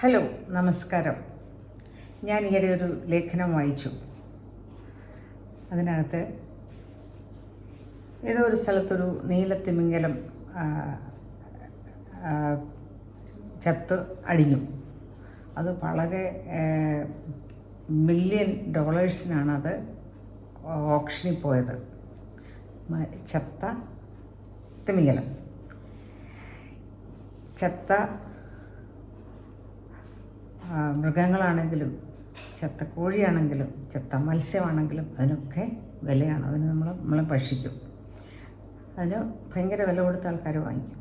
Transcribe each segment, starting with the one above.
Hello നമസ്കാരം. ഞാൻ ഈയിടെ ഒരു ലേഖനം വായിച്ചു. അതിനകത്ത് ഏതോ ഒരു സ്ഥലത്തൊരു നീലത്തിമിംഗലം ചത്ത് അടിഞ്ഞു. അത് വളരെ മില്യൺ ഡോളേഴ്സിനാണ് അത് ഓപ്ഷനിൽ പോയത്. ചത്ത തിമിംഗലം. ചത്ത മൃഗങ്ങളാണെങ്കിലും ചത്ത കോഴിയാണെങ്കിലും ചത്ത മത്സ്യമാണെങ്കിലും അതിനൊക്കെ വിലയാണ്. അതിന് നമ്മൾ നമ്മൾ ഭക്ഷിക്കും. അതിന് ഭയങ്കര വില കൊടുത്ത ആൾക്കാർ വാങ്ങിക്കും.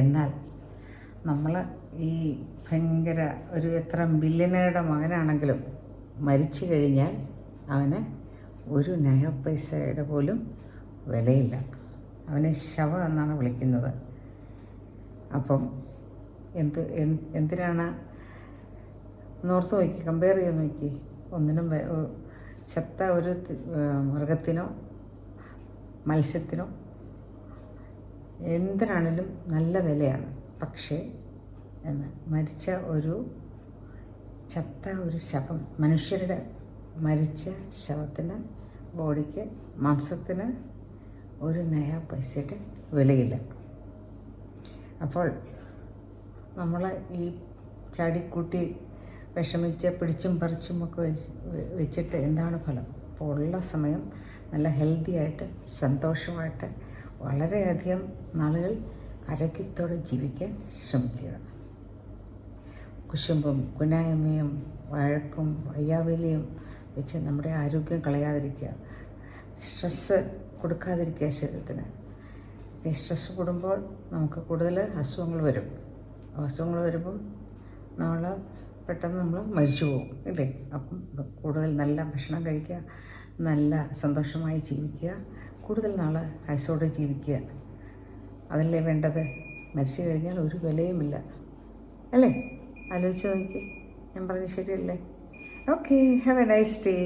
എന്നാൽ നമ്മൾ ഈ ഭയങ്കര ഒരു എത്ര ബില്ലിനയുടെ മകനാണെങ്കിലും മരിച്ചു കഴിഞ്ഞാൽ അവന് ഒരു നയ പൈസയുടെ പോലും വിലയില്ല. അവനെ ശവം എന്നാണ് വിളിക്കുന്നത്. അപ്പം എന്ത് എന്തിനാണ് നോർത്ത് നോക്കി കമ്പയർ ചെയ്ത് നോക്കി. ഒന്നിനും ചത്ത ഒരു മൃഗത്തിനോ മത്സ്യത്തിനോ എന്തിനാണേലും നല്ല വിലയാണ്. പക്ഷേ എന്ന് മരിച്ച ഒരു ചത്ത ഒരു ശവം മനുഷ്യരുടെ മരിച്ച ശവത്തിന് ബോഡിക്ക് മാംസത്തിന് ഒരു നയ പൈസയുടെ വിലയില്ല. അപ്പോൾ നമ്മൾ ഈ ചാടിക്കൂട്ടി വിഷമിച്ച് പിടിച്ചും പറിച്ചും ഒക്കെ വെച്ച് വെച്ചിട്ട് എന്താണ് ഫലം? അപ്പോൾ ഉള്ള സമയം നല്ല ഹെൽത്തി ആയിട്ട് സന്തോഷമായിട്ട് വളരെയധികം നാളുകൾ ആരോഗ്യത്തോടെ ജീവിക്കാൻ ശ്രമിക്കുക. കുശുമ്പും കുനായ്മയും വഴക്കും വയ്യാവലിയും വെച്ച് നമ്മുടെ ആരോഗ്യം കളയാതിരിക്കുക. സ്ട്രെസ്സ് കൊടുക്കാതിരിക്കുക ശരീരത്തിന്. ഈ സ്ട്രെസ് കൂടുമ്പോൾ നമുക്ക് കൂടുതൽ അസുഖങ്ങൾ വരും. അസുഖങ്ങൾ വരുമ്പം നമ്മൾ പെട്ടെന്ന് നമ്മൾ മരിച്ചു പോകും ഇല്ലേ അപ്പം കൂടുതൽ നല്ല ഭക്ഷണം കഴിക്കുക നല്ല സന്തോഷമായി ജീവിക്കുക കൂടുതൽ നാൾ ആയുസോടെ ജീവിക്കുക. അതല്ലേ വേണ്ടത്? മരിച്ചു കഴിഞ്ഞാൽ ഒരു വിലയുമില്ല അല്ലേ? ആലോചിച്ച് നോക്കി ഞാൻ പറഞ്ഞ ശരിയല്ലേ? Okay have a nice day